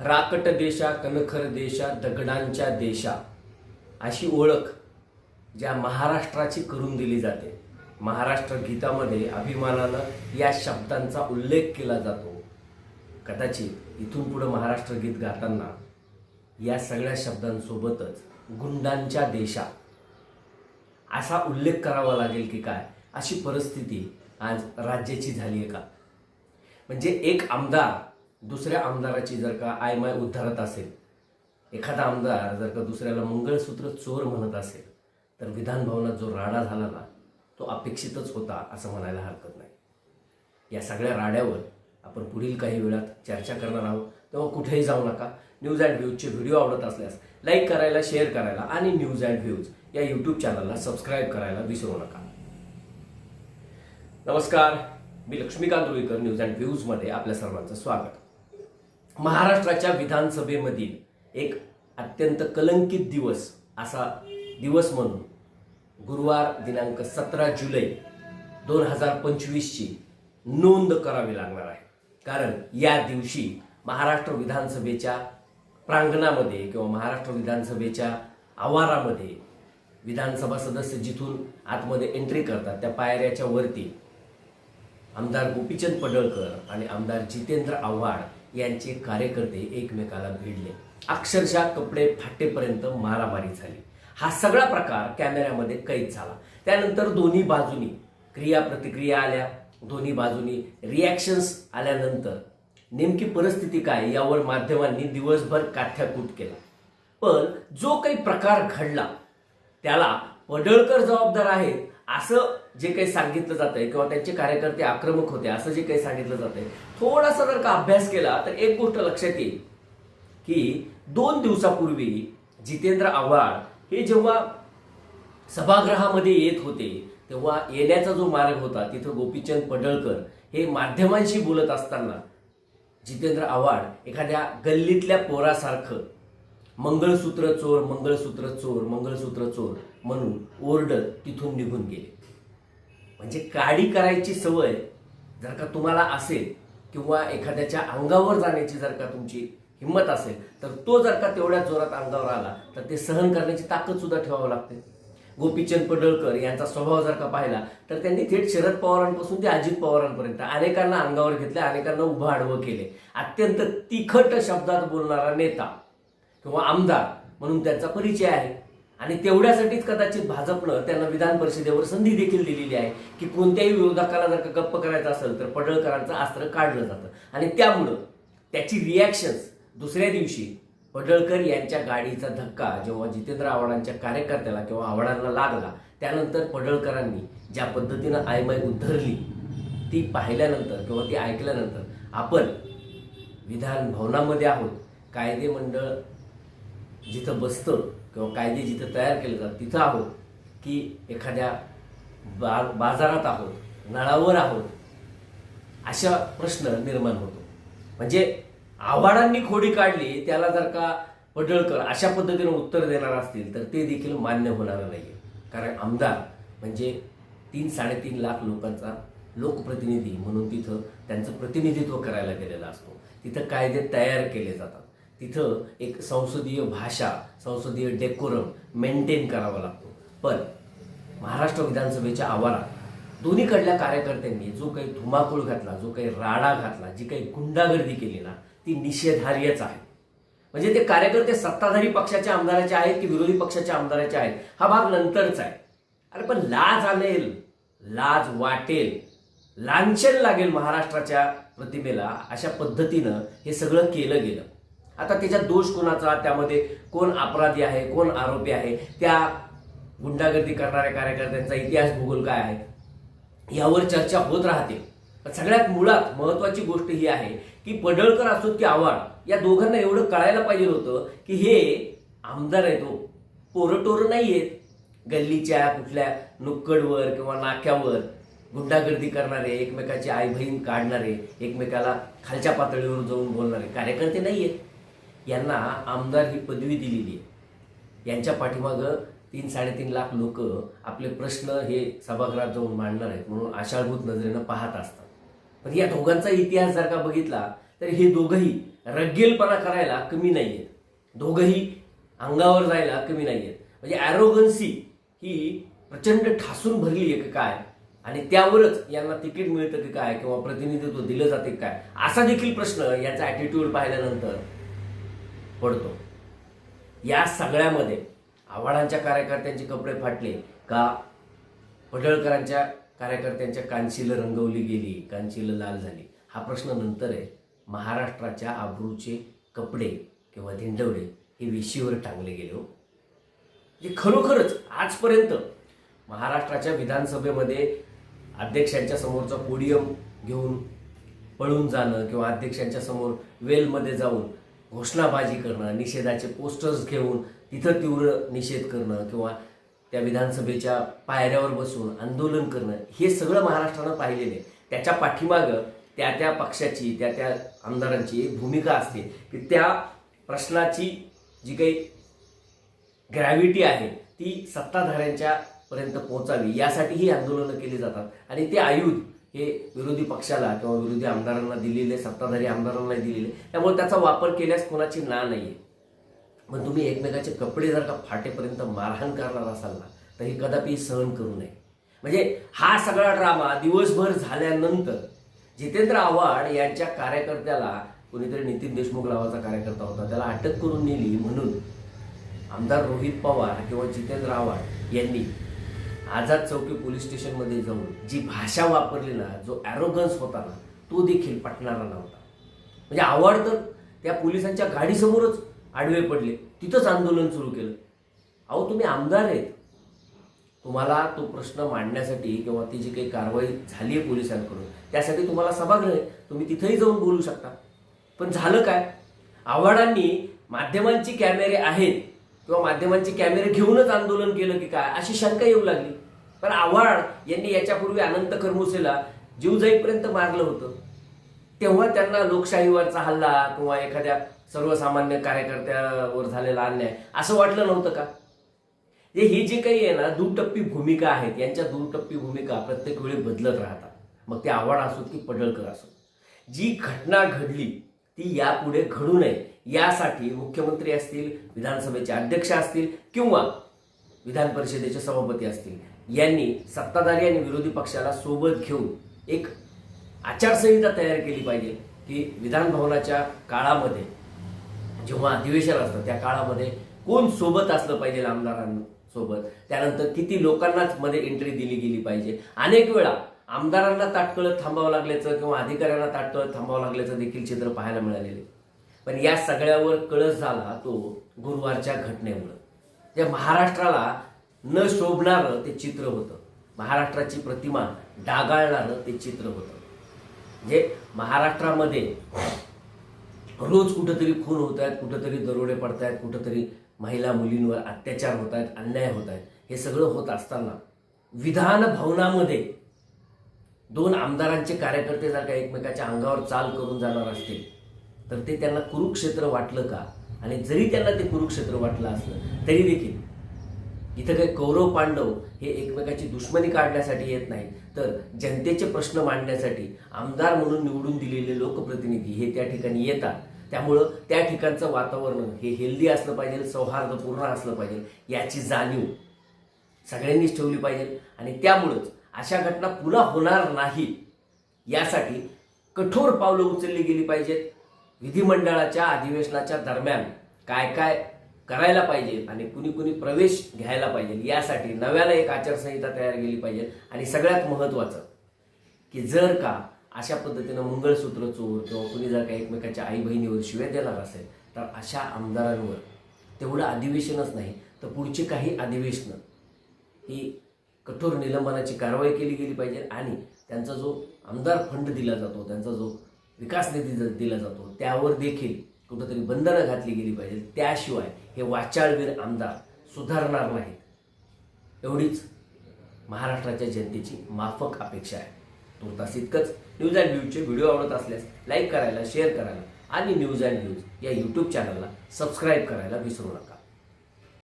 राकट देशा कणखर देशा दगडांच्या देशा. अशी ओळख ज्या महाराष्ट्राची करून दिली जाते. महाराष्ट्र गीतामध्ये अभिमानानं या शब्दांचा उल्लेख केला जातो. कदाचित इथून पुढं महाराष्ट्र गीत गाताना या सगळ्या शब्दांसोबतच गुंडांच्या देशा. असा उल्लेख करावा लागेल की काय? अशी परिस्थिती आज राज्याची झाली आहे का? म्हणजे एक आमदार दुसऱ्या आमदाराची जर का आयमाय उद्धारत असेल एखादा आमदार जर का दुसऱ्याला मंगळसूत्र चोर म्हणत असेल तर विधानभवनात जो राडा झाला ना तो अपेक्षितच होता असं म्हणायला हरकत नाही. या सगळ्या राड्यावर आपण पुढील काही वेळात चर्चा करणार आहोत. तेव्हा कुठेही जाऊ नका. न्यूज अँड व्ह्यूजचे व्हिडिओ आवडत असल्यास लाईक करायला शेअर करायला आणि न्यूज अँड व्ह्यूज या यूट्यूब चॅनलला सबस्क्राईब करायला विसरू नका. नमस्कार. मी लक्ष्मीकांत रुईकर न्यूज अँड व्ह्यूजमध्ये आपल्या सर्वांचं स्वागत. महाराष्ट्राच्या विधानसभेमधील एक अत्यंत कलंकित दिवस असा दिवस म्हणून गुरुवार दिनांक सतरा जुलै दोन हजार पंचवीसची नोंद करावी लागणार आहे. कारण या दिवशी महाराष्ट्र विधानसभेच्या प्रांगणामध्ये किंवा महाराष्ट्र विधानसभेच्या आवारामध्ये विधानसभा सदस्य जिथून आतमध्ये एंट्री करतात त्या पायऱ्याच्या वरती आमदार गोपीचंद पडळकर आणि आमदार जितेंद्र आव्हाड यांचे कार्यकर्ते एकमेकाला भिडले. अक्षरशः कपडे फाटेपर्यंत मारामारी झाली. हा सगळा प्रकार कॅमेऱ्यामध्ये कैद झाला. त्यानंतर दोन्ही बाजूनी क्रिया प्रतिक्रिया आल्या. दोन्ही बाजूनी रिॲक्शन्स आल्यानंतर नेमकी परिस्थिती काय यावर माध्यमांनी दिवसभर काथ्याकूट केला. पण जो काही प्रकार घडला त्याला पडळकर जबाबदार आहेत असं जे काही सांगितलं जातंय किंवा त्यांचे कार्यकर्ते आक्रमक होते असं जे काही सांगितलं जातंय थोडासा जर का अभ्यास केला तर एक गोष्ट लक्षात येईल की दोन दिवसापूर्वी जितेंद्र आव्हाड हे जेव्हा सभागृहामध्ये येत होते तेव्हा येण्याचा जो मार्ग होता तिथं गोपीचंद पडळकर हे माध्यमांशी बोलत असताना जितेंद्र आव्हाड एखाद्या गल्लीतल्या पोरासारखं मंगळसूत्र चोर मंगळसूत्र चोर मंगळसूत्र चोर म्हणून ओरडत तिथून निघून गेले. म्हणजे काडी करायची सवय जर का तुम्हाला असेल किंवा एखाद्याच्या अंगावर जाण्याची जर का तुमची हिंमत असेल तर तो जर का तेवढ्या जोरात अंगावर आला तर ते सहन करण्याची ताकद सुद्धा ठेवावं लागते. गोपीचंद पडळकर यांचा स्वभाव जर का पाहिला तर त्यांनी थेट शरद पवारांपासून ते अजित पवारांपर्यंत अनेकांना अंगावर घेतले अनेकांना उभं आडवं केले. अत्यंत तिखट शब्दात बोलणारा नेता किंवा आमदार म्हणून त्यांचा परिचय आहे. आणि तेवढ्यासाठीच कदाचित भाजपनं त्यांना विधान परिषदेवर संधी देखील दिलेली आहे की कोणत्याही विरोधकाला जर का गप्प करायचं असेल तर पडळकरांचं अस्त्र काढलं जातं. आणि त्यामुळं त्याची रिॲक्शन्स दुसऱ्या दिवशी पडळकर यांच्या गाडीचा धक्का जेव्हा जितेंद्र आव्हाडांच्या कार्यकर्त्याला किंवा आव्हाडांना लागला त्यानंतर पडळकरांनी ज्या पद्धतीनं आयमाय उद्धरली ती पाहिल्यानंतर किंवा ती ऐकल्यानंतर आपण विधान भवनामध्ये आहोत. कायदे मंडळ जिथं बसतं किंवा कायदे जिथं तयार केले जातात तिथं आहोत की एखाद्या बा बाजारात आहोत नळावर आहोत अशा प्रश्न निर्माण होतो. म्हणजे आव्हाडांनी खोडी काढली त्याला जर का पडळकर अशा पद्धतीनं उत्तर देणार असतील तर ते देखील मान्य होणार नाही कारण आमदार म्हणजे तीन साडेतीन लाख लोकांचा लोकप्रतिनिधी म्हणून तिथं त्यांचं प्रतिनिधित्व करायला गेलेला असतो. तिथं कायदे तयार केले जातात. तिथं एक संसदीय भाषा संसदीय डेकोरम मेंटेन करावा लागतो. पण महाराष्ट्र विधानसभेच्या आवारात दोन्हीकडल्या कार्यकर्त्यांनी जो काही धुमाकूळ घातला जो काही राडा घातला जी काही गुंडागर्दी केली ना ती निषेधार्हच आहे. म्हणजे ते कार्यकर्ते सत्ताधारी पक्षाच्या आमदाराचे आहेत की विरोधी पक्षाच्या आमदाराचे आहेत हा भाग नंतरचा आहे. अरे पण लाज आलेल लाज वाटेल लांछन लागेल महाराष्ट्राच्या प्रतिमेला अशा पद्धतीनं हे सगळं केलं गेलं. आता त्याच्यात दोष कोणाचा? त्यामध्ये कोण अपराधी आहे? कोण आरोपी आहे? त्या गुंडागर्दी करणाऱ्या कार्यकर्त्यांचा इतिहास भूगोल काय आहे? यावर चर्चा होत राहते. पण सगळ्यात मुळात महत्वाची गोष्ट ही आहे की पडळकर असोत की आव्हाड या दोघांना एवढं कळायला पाहिजे होतं की हे आमदार आहेत हो. पोरटोर नाही आहेत. गल्लीच्या कुठल्या नुक्कडवर किंवा नाक्यावर गुंडागर्दी करणारे एकमेकाची आई बहीण काढणारे एकमेकाला खालच्या पातळीवर जाऊन बोलणारे कार्यकर्ते नाही आहेत. यांना आमदार ही पदवी दिलेली आहे. यांच्या पाठीमागं तीन साडेतीन लाख लोक आपले प्रश्न हे सभागृहात जाऊन मांडणार आहेत म्हणून आषाढभूत नजरेनं पाहत असतात. पण या दोघांचा इतिहास जर का बघितला तर हे दोघंही रग्गेलपणा करायला कमी नाही आहेत दोघंही अंगावर जायला कमी नाही आहेत म्हणजे ॲरोगन्सी ही प्रचंड ठासून भरली आहे की काय? आणि त्यावरच यांना तिकीट मिळतं की काय? किंवा प्रतिनिधित्व दिलं जाते की काय? असा देखील प्रश्न याचा ॲटिट्यूड पाहिल्यानंतर पडतो. या सगळ्यामध्ये आव्हाडांच्या कार्यकर्त्यांचे कपडे फाटले का? पडळकरांच्या कार्यकर्त्यांच्या कांशीला रंगवली गेली कांशीला लाल झाली. हा प्रश्न नंतर आहे. महाराष्ट्राच्या आब्रूचे कपडे किंवा धिंडवडे हे वेशीवर टांगले गेले हो. म्हणजे खरोखरच आजपर्यंत महाराष्ट्राच्या विधानसभेमध्ये अध्यक्षांच्या समोरचा पोडियम घेऊन पळून जाणं किंवा अध्यक्षांच्या समोर वेलमध्ये जाऊन घोषणाबाजी करणं निषेधाचे पोस्टर्स घेऊन तिथं तीव्र निषेध करणं किंवा त्या विधानसभेच्या पायऱ्यावर बसून आंदोलन करणं हे सगळं महाराष्ट्रानं पाहिलेलं आहे. त्याच्या पाठीमागं त्या त्या पक्षाची त्या त्या आमदारांची एक भूमिका असते की त्या प्रश्नाची जी काही ग्रॅव्हिटी आहे ती सत्ताधाऱ्यांच्या पर्यंत पोहोचावी यासाठी ही आंदोलनं केली जातात. आणि ते आयुध हे विरोधी पक्षाला किंवा विरोधी आमदारांना दिलेले सत्ताधारी आमदारांना दिलेले. त्यामुळे त्याचा वापर केल्यास कोणाची ना नाही आहे मग तुम्ही एकमेकाचे कपडे जर का फाटेपर्यंत मारहाण करणार असाल ना तर हे कदापि सहन करू नये. म्हणजे हा सगळा ड्रामा दिवसभर झाल्यानंतर जितेंद्र आव्हाड यांच्या कार्यकर्त्याला कोणीतरी नितीन देशमुख नावाचा कार्यकर्ता होता त्याला अटक करून नेली म्हणून आमदार रोहित पवार किंवा जितेंद्र आव्हाड यांनी. आझाद चौकी पोलीस स्टेशनमध्ये जाऊन जी भाषा वापरली ना जो ॲरोगन्स होता ना तो देखील पटणारा नव्हता. म्हणजे आव्हाड तर त्या पोलिसांच्या गाडीसमोरच आडवे पडले. तिथंच आंदोलन सुरू केलं. अहो तुम्ही आमदार आहेत. तुम्हाला तो प्रश्न मांडण्यासाठी किंवा ती जी काही कारवाई झाली आहे पोलिसांकडून त्यासाठी तुम्हाला सभागृह आहे. तुम्ही तिथंही जाऊन बोलू शकता. पण झालं काय? आव्हाडांनी माध्यमांची कॅमेरे आहेत. किंवा माध्यमांचे कॅमेरे घेऊनच आंदोलन केलं की काय अशी शंका येऊ लागली. पण आव्हाड यांनी याच्यापूर्वी अनंत खरमुसेला जीव जाईपर्यंत मारलं होतं. तेव्हा त्यांना लोकशाहीवरचा हल्ला किंवा एखाद्या सर्वसामान्य कार्यकर्त्यावर झालेला अन्याय असं वाटलं नव्हतं का? ही जी काही आहे ना दुटप्पी भूमिका आहेत. यांच्या दुटप्पी भूमिका प्रत्येक वेळी बदलत राहतात. मग ते आव्हाड असोत की पडळकर असो जी घटना घडली ती यापुढे घडू नये. यासाठी मुख्यमंत्री असतील विधानसभेचे अध्यक्ष असतील किंवा विधान परिषदेचे सभापती असतील यांनी सत्ताधारी आणि विरोधी पक्षाला सोबत घेऊन एक आचारसंहिता तयार केली पाहिजे की विधान भवनाच्या काळामध्ये जेव्हा अधिवेशन असतं त्या काळामध्ये कोण सोबत असलं पाहिजे आमदारांसोबत? त्यानंतर किती लोकांनाच मध्ये एंट्री दिली गेली पाहिजे? अनेक वेळा आमदारांना ताटकळत थांबावं लागल्याचं किंवा अधिकाऱ्यांना ताटकळत थांबावं लागल्याचं देखील चित्र पाहायला मिळालेले पण या सगळ्यावर कळस झाला तो गुरुवारच्या घटनेमुळं. जे महाराष्ट्राला न शोभणारं ते चित्र होतं. महाराष्ट्राची प्रतिमा डागाळणारं ते चित्र होतं. म्हणजे महाराष्ट्रामध्ये रोज कुठंतरी खून होत आहेत कुठंतरी दरोडे पडत आहेत कुठंतरी महिला मुलींवर अत्याचार होत आहेत अन्याय होत आहेत हे सगळं होत असताना विधान भवनामध्ये दोन आमदारांचे कार्यकर्ते जर का एकमेकाच्या अंगावर चाल करून जाणार असतील तर ते त्यांना कुरुक्षेत्र वाटलं का? आणि जरी त्यांना ते कुरुक्षेत्र वाटलं असलं तरी देखील इथं काही कौरव पांडव हे एकमेकाची दुश्मनी काढण्यासाठी येत नाही तर जनतेचे प्रश्न मांडण्यासाठी आमदार म्हणून निवडून दिलेले लोकप्रतिनिधी हे त्या ठिकाणी येतात. त्यामुळं त्या ठिकाणचं वातावरण हे हेल्दी असलं पाहिजे सौहार्दपूर्ण असलं पाहिजे याची जाणीव सगळ्यांनीच ठेवली पाहिजे. आणि त्यामुळंच अशा घटना पुन्हा होणार नाही यासाठी कठोर पावलं उचलली गेली पाहिजेत. विधिमंडळाच्या अधिवेशनाच्या दरम्यान काय काय करायला पाहिजे आणि कुणी कुणी प्रवेश घ्यायला पाहिजे यासाठी नव्यानं एक आचारसंहिता तयार केली पाहिजे. आणि सगळ्यात महत्त्वाचं की जर का अशा पद्धतीनं मंगळसूत्र चोर किंवा कुणी जर का एकमेकाच्या आई बहिणीवर शिव्या देणार असेल तर अशा आमदारांवर तेवढं अधिवेशनच नाही तर पुढची काही अधिवेशनं ही कठोर निलंबनाची कारवाई केली गेली पाहिजे. आणि त्यांचा जो आमदार फंड दिला जातो त्यांचा जो विकास निधी दिला जातो त्यावर देखील कुठंतरी बंधनं घातली गेली पाहिजे त्याशिवाय हे वाचाळवीर आमदार सुधारणार नाहीत. एवढीच महाराष्ट्राच्या जनतेची माफक अपेक्षा आहे. तुर्तास इतकंच. न्यूज अँड व्ह्यूजचे व्हिडिओ आवडत असल्यास लाईक करायला शेअर करायला आणि न्यूज अँड न्यूज या यूट्यूब चॅनलला सबस्क्राईब करायला विसरू नका.